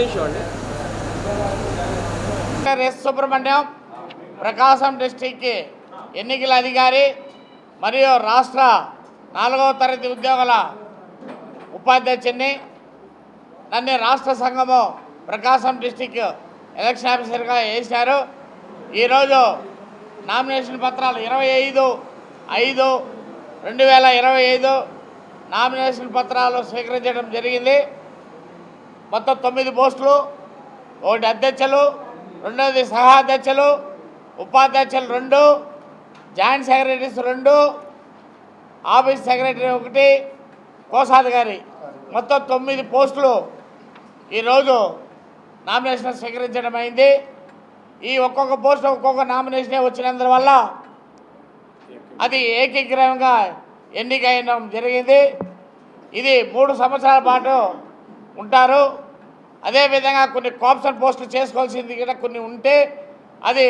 అండి doctor S Subrahmanyam Prakasam డిస్టిక్కి ఎన్నికల అధికారి మరియు రాష్ట్ర నాలుగవ తరగతి ఉద్యోగుల ఉపాధ్యక్షుని నన్ను రాష్ట్ర సంఘము ప్రకాశం డిస్టిక్ ఎలక్షన్ ఆఫీసర్గా వేశారు. ఈరోజు నామినేషన్ పత్రాలు ఇరవై ఐదు ఐదు రెండు వేల ఇరవై ఐదు నామినేషన్ పత్రాలు స్వీకరించడం జరిగింది. మొత్తం తొమ్మిది పోస్టులు ఒకటి అధ్యక్షులు రెండోది సహా అధ్యక్షులు ఉపాధ్యక్షులు రెండు జాయింట్ సెక్రటరీస్ రెండు ఆఫీస్ సెక్రటరీ ఒకటి కోశాధికారి మొత్తం తొమ్మిది పోస్టులు ఈరోజు నామినేషన్ స్వీకరించడం అయింది. ఈ ఒక్కొక్క పోస్ట్ ఒక్కొక్క నామినేషనే వచ్చినందువల్ల అది ఏకీగ్రహంగా ఎన్నికైన జరిగింది. ఇది మూడు సంవత్సరాల పాటు ఉంటారు. అదేవిధంగా కొన్ని కాప్షన్ పోస్టులు చేసుకోవాల్సింది కూడా కొన్ని ఉంటే అది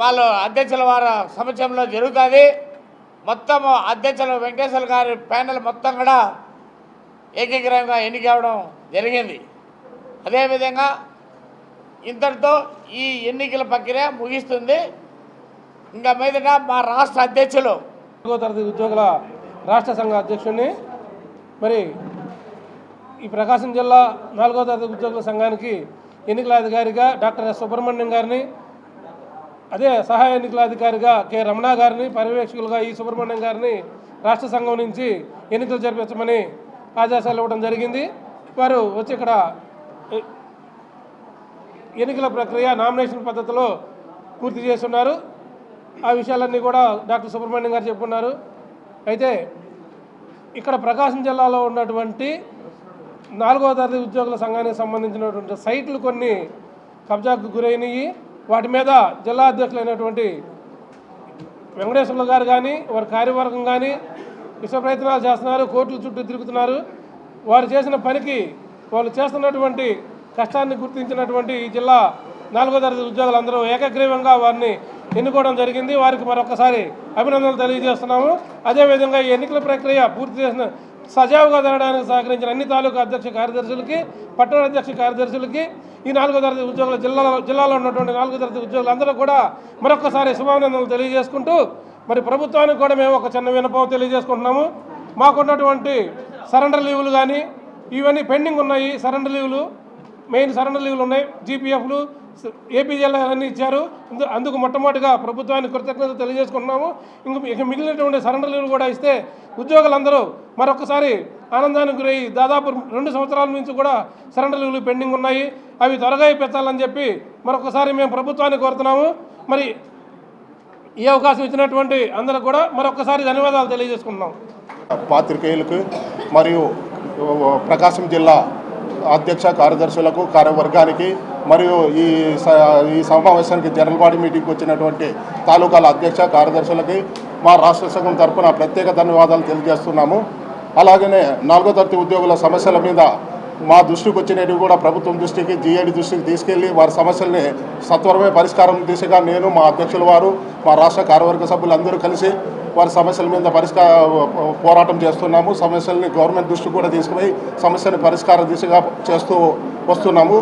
వాళ్ళు అధ్యక్షుల వారి సమక్షంలో జరుగుతుంది. మొత్తం అధ్యక్షులు వెంకటేశ్వర గారి ప్యానెల్ మొత్తం కూడా ఏకీకరంగా ఎన్నికవడం జరిగింది. అదేవిధంగా ఇంతటితో ఈ ఎన్నికల ప్రక్రియ ముగిస్తుంది. ఇంకా మీదట మా రాష్ట్ర అధ్యక్షులు తరగతి ఉద్యోగుల రాష్ట్ర సంఘ అధ్యక్షుడిని మరి ఈ ప్రకాశం జిల్లా నాలుగో తరగతి ఉద్యోగుల సంఘానికి ఎన్నికల అధికారిగా డాక్టర్ ఎస్ సుబ్రహ్మణ్యం గారిని అదే సహాయ ఎన్నికల అధికారిగా కె రమణ గారిని పర్యవేక్షకులుగా ఈ సుబ్రహ్మణ్యం గారిని రాష్ట్ర సంఘం నుంచి ఎన్నికలు జరిపించమని ఆదేశాలు ఇవ్వడం జరిగింది. వారు వచ్చి ఇక్కడ ఎన్నికల ప్రక్రియ నామినేషన్ పద్ధతిలో పూర్తి చేస్తున్నారు. ఆ విషయాలన్నీ కూడా డాక్టర్ సుబ్రహ్మణ్యం గారు చెప్పున్నారు అయితే ఇక్కడ ప్రకాశం జిల్లాలో ఉన్నటువంటి నాలుగవ తరగతి ఉద్యోగుల సంఘానికి సంబంధించినటువంటి సైట్లు కొన్ని కబ్జాకు గురైనవి వాటి మీద జిల్లా అధ్యక్షులైనటువంటి వెంకటేశ్వర్లు గారు కానీ వారి కార్యవర్గం కానీ విశ్వ ప్రయత్నాలు చేస్తున్నారు కోర్టుల చుట్టూ తిరుగుతున్నారు. వారు చేసిన పనికి వాళ్ళు చేస్తున్నటువంటి కష్టాన్ని గుర్తించినటువంటి ఈ జిల్లా నాలుగో తరగతి ఉద్యోగులందరూ ఏకగ్రీవంగా వారిని ఎన్నుకోవడం జరిగింది. వారికి మరొకసారి అభినందనలు తెలియజేస్తున్నాము. అదేవిధంగా ఈ ఎన్నికల ప్రక్రియ పూర్తి చేసిన సజావుగా జరగడానికి సహకరించిన అన్ని తాలూకా అధ్యక్ష కార్యదర్శులకి పట్టణ అధ్యక్ష కార్యదర్శులకి ఈ నాలుగో తరగతి ఉద్యోగుల జిల్లాలో జిల్లాలో ఉన్నటువంటి నాలుగో తరగతి ఉద్యోగులందరూ కూడా మరొకసారి శుభాభినందనలు తెలియజేసుకుంటూ మరి ప్రభుత్వానికి కూడా మేము ఒక చిన్న వినపం తెలియజేసుకుంటున్నాము. మాకున్నటువంటి సరెండర్ లీవులు కానీ ఇవన్నీ పెండింగ్ ఉన్నాయి. సరెండర్ లీవులు మెయిన్ సరెండర్ లీవులు ఉన్నాయి. జీపీఎఫ్లు ఏపీ జిల్లాలన్నీ ఇచ్చారు. అందుకు మొట్టమొదటిగా ప్రభుత్వానికి కృతజ్ఞతలు తెలియజేసుకుంటున్నాము. ఇంక ఇక మిగిలినటువంటి సరెండర్లు లీవులు కూడా ఇస్తే ఉద్యోగులందరూ మరొకసారి ఆనందానికి గురై దాదాపు రెండు సంవత్సరాల నుంచి కూడా సరెండర్లు పెండింగ్ ఉన్నాయి. అవి త్వరగా ఇప్పించాలని చెప్పి మరొకసారి మేము ప్రభుత్వాన్ని కోరుతున్నాము. మరి ఈ అవకాశం ఇచ్చినటువంటి అందరికి కూడా మరొకసారి ధన్యవాదాలు తెలియజేసుకుంటున్నాం. పాత్రికేయులకు మరియు ప్రకాశం జిల్లా అధ్యక్ష కార్యదర్శులకు కార్యవర్గానికి మరియు ఈ స- ఈ సమావేశానికి జనరల్ బాడీ మీటింగ్కి వచ్చినటువంటి తాలూకాల అధ్యక్ష కార్యదర్శులకి మా రాష్ట్ర సంఘం తరఫున ప్రత్యేక ధన్యవాదాలు తెలియజేస్తున్నాము. అలాగనే నాలుగో తరగతి ఉద్యోగుల సమస్యల మీద మా దృష్టికి వచ్చినవి కూడా ప్రభుత్వం దృష్టికి జీఏడి దృష్టికి తీసుకెళ్ళి వారి సమస్యల్ని సత్వరమే పరిష్కారం దిశగా నేను మా అధ్యక్షుల వారు మా రాష్ట్ర కార్యవర్గ సభ్యులందరూ కలిసి వారి సమస్యల మీద పరిష్కార పోరాటం చేస్తున్నాము. సమస్యల్ని గవర్నమెంట్ దృష్టికి కూడా తీసుకుపోయి సమస్యని పరిష్కార దిశగా చేస్తూ వస్తున్నాము.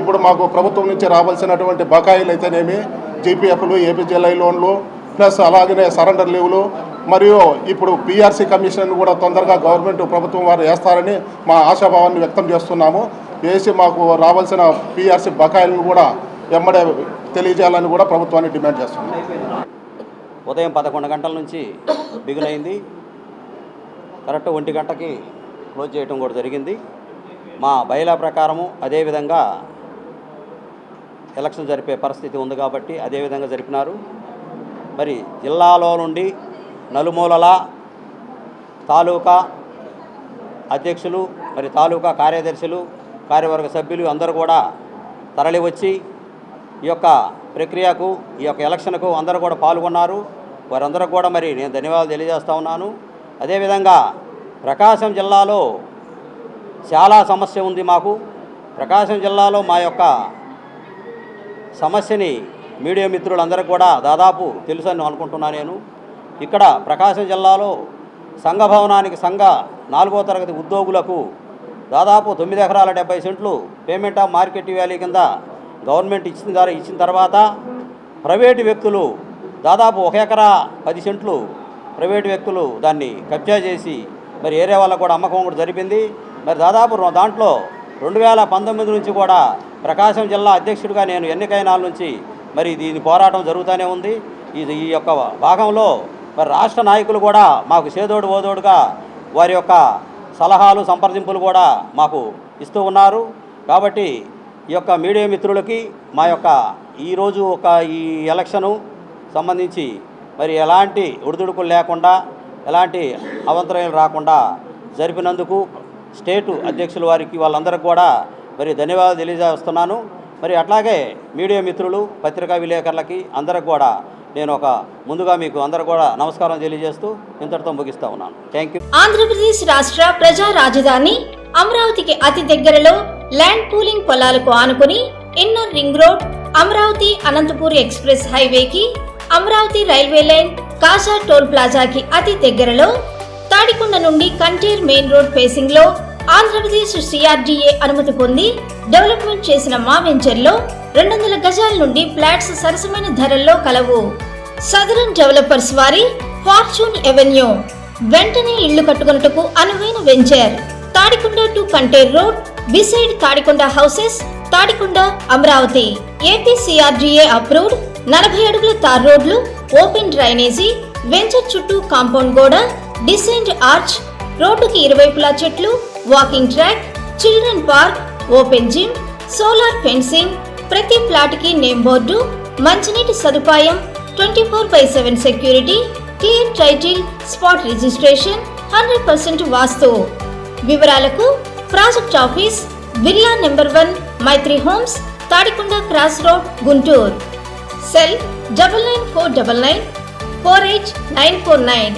ఇప్పుడు మాకు ప్రభుత్వం నుంచి రావాల్సినటువంటి బకాయిలు అయితేనేమి జీపీఎఫ్లు ఏపీజీఎల్ఐ లోన్లు ప్లస్ అలాగనే సరెండర్ లీవ్లు మరియు ఇప్పుడు పీఆర్సీ కమిషన్ కూడా తొందరగా గవర్నమెంట్ ప్రభుత్వం వారు వేస్తారని మా ఆశాభావాన్ని వ్యక్తం చేస్తున్నాము. వేసి మాకు రావాల్సిన పీఆర్సీ బకాయిలను కూడా ఎమ్మడే తెలియజేయాలని కూడా ప్రభుత్వాన్ని డిమాండ్ చేస్తున్నాం. ఉదయం పదకొండు గంటల నుంచి బిగునైంది కరెక్ట్ ఒంటి గంటకి క్లోజ్ చేయడం కూడా జరిగింది. మా బయలా ప్రకారము అదేవిధంగా ఎలక్షన్ జరిపే పరిస్థితి ఉంది కాబట్టి అదేవిధంగా జరిపినారు. మరి జిల్లాలో నుండి నలుమూలల తాలూకా అధ్యక్షులు మరి తాలూకా కార్యదర్శులు కార్యవర్గ సభ్యులు అందరూ కూడా తరలివచ్చి ఈ యొక్క ప్రక్రియకు ఈ యొక్క ఎలక్షన్కు అందరూ కూడా పాల్గొన్నారు. వారందరూ కూడా మరి నేను ధన్యవాదాలు తెలియజేస్తూ ఉన్నాను. అదేవిధంగా ప్రకాశం జిల్లాలో చాలా సమస్య ఉంది మాకు. ప్రకాశం జిల్లాలో మా యొక్క సమస్యని మీడియా మిత్రులందరూ కూడా దాదాపు తెలుసు అని అనుకుంటున్నాను నేను. ఇక్కడ ప్రకాశం జిల్లాలో సంఘ భవనానికి సంఘ నాలుగో తరగతి ఉద్యోగులకు దాదాపు తొమ్మిది ఎకరాల డెబ్బై సెంట్లు పేమెంట్ ఆఫ్ మార్కెట్ వ్యాలీ కింద గవర్నమెంట్ ఇచ్చిన ద్వారా ఇచ్చిన తర్వాత ప్రైవేటు వ్యక్తులు దాదాపు ఒక ఎకరా పది సెంట్లు ప్రైవేటు వ్యక్తులు దాన్ని కబ్జా చేసి మరి ఏరియా వాళ్ళకు కూడా అమ్మకం కూడా జరిపింది. మరి దాదాపు దాంట్లో రెండు వేల పంతొమ్మిది నుంచి కూడా ప్రకాశం జిల్లా అధ్యక్షుడిగా నేను ఎన్నికైన నుంచి మరి దీని పోరాటం జరుగుతూనే ఉంది. ఇది ఈ యొక్క భాగంలో మరి రాష్ట్ర నాయకులు కూడా మాకు చేదోడు ఓదోడుగా వారి యొక్క సలహాలు సంప్రదింపులు కూడా మాకు ఇస్తూ ఉన్నారు. కాబట్టి ఈ యొక్క మీడియా మిత్రులకి మా యొక్క ఈరోజు ఒక ఈ ఎలక్షను సంబంధించి మరి ఎలాంటి ఒడిదుడుకులు లేకుండా ఎలాంటి అవంతరాలు రాకుండా జరిపినందుకు స్టేటు అధ్యక్షుల వారికి వాళ్ళందరికీ కూడా మరి ధన్యవాదాలు తెలియజేస్తున్నాను. మరి అట్లాగే మీడియా మిత్రులు పత్రికా విలేకరులకి అందరికి కూడా నేను ఒక ముందుగా మీకు అందరు కూడా నమస్కారం తెలియజేస్తూ ఇంతటితో ముగిస్తా ఉన్నాను. థ్యాంక్ యూ ఆంధ్రప్రదేశ్ రాష్ట్ర ప్రజా రాజధాని అమరావతికి అతి దగ్గరలో ల్యాండ్ పూలింగ్ పొలాలకు ఆనుకుని inner ring road Amaravati Anantapur express హైవేకి Amaravati railway line Kaza toll ప్లాజాకి అతి దగ్గరలో తాడికొండ నుండి కంటేర్ మెయిన్ రోడ్ ఫేసింగ్లో ఆంధ్రప్రదేశ్ సిఆర్డీఏ అనుమతి పొంది డెవలప్మెంట్ చేసిన మా వెంచర్లో రెండు వందల గజాల నుండి ఫ్లాట్స్ సరసమైన ధరల్లో కలవు. సదరన్ డెవలపర్స్ వారి ఫార్చ్యూన్ ఎవెన్యూ. వెంటనే ఇళ్ళు కట్టుకొనుటకు అనువైన venture. Tadikonda to Kanteru road beside Tadikonda houses Tadikonda Amaravati. APCRDA approved నలభై అడుగుల తార్ రోడ్లు ఓపెన్ డ్రైనేజీ వెంచర్ చుట్టూ కాంపౌండ్ గోడ డిసైన్డ్ ఆర్చ్ రోడ్డుకి ఇరువైపులా చెట్లు walking track children park open gym solar fencing ప్రతి ప్లాట్కి నేమ్ బోర్డు మంచినీటి సదుపాయం twenty four by seven security clear title spot registration hundred percent vastu. వివరాలకు project office Birla number one Maitri homes Tadikonda cross road Guntur. Cell double nine four double nine four eight nine four nine.